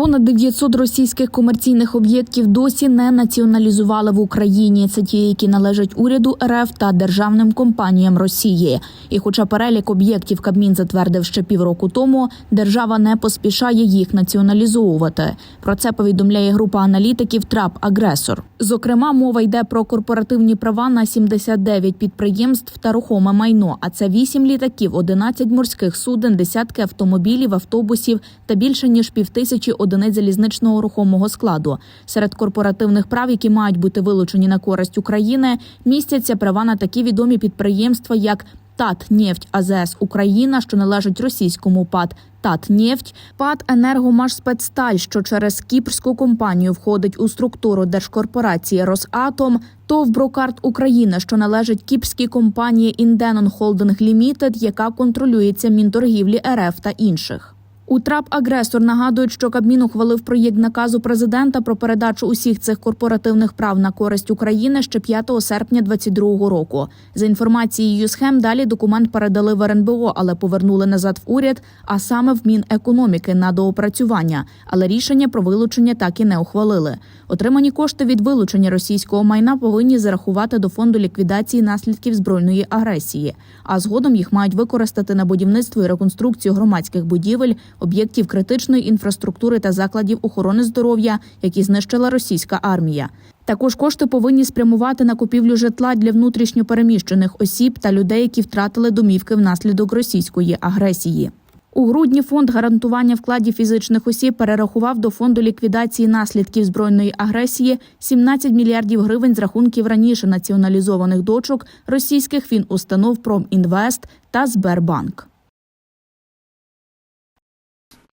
Понад 900 російських комерційних об'єктів досі не націоналізували в Україні. Це ті, які належать уряду РФ та державним компаніям Росії. І, хоча перелік об'єктів Кабмін затвердив ще півроку тому, держава не поспішає їх націоналізовувати. Про це повідомляє група аналітиків Трап Агресор. Зокрема, мова йде про корпоративні права на 79 підприємств та рухоме майно. А це 8 літаків, 11 морських суден, десятки автомобілів, автобусів та більше ніж півтисячі одиниць залізничного рухомого складу. Серед корпоративних прав, які мають бути вилучені на користь України, містяться права на такі відомі підприємства, як Татнефть АЗС Україна, що належить російському ПАД Татнефть, ПАД Енергомашспецсталь, що через кіпрську компанію входить у структуру держкорпорації Росатом, ТОВ Брокарт Україна, що належить кіпрській компанії Інденон Холдинг Лімітед, яка контролюється Мінторгівлі РФ та інших. У трап агресор нагадують, що Кабмін ухвалив проєкт наказу президента про передачу усіх цих корпоративних прав на користь України ще 5 серпня 2022 року. За інформацією схем, далі документ передали в РНБО, але повернули назад в уряд, а саме в Мінекономіки на доопрацювання. Але рішення про вилучення так і не ухвалили. Отримані кошти від вилучення російського майна повинні зарахувати до фонду ліквідації наслідків збройної агресії. А згодом їх мають використати на будівництво і реконструкцію громадських будівель, об'єктів критичної інфраструктури та закладів охорони здоров'я, які знищила російська армія. Також кошти повинні спрямувати на купівлю житла для внутрішньо переміщених осіб та людей, які втратили домівки внаслідок російської агресії. У грудні фонд гарантування вкладів фізичних осіб перерахував до фонду ліквідації наслідків збройної агресії 17 мільярдів гривень з рахунків раніше націоналізованих дочок російських фінустанов Промінвест та Сбербанк.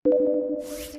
you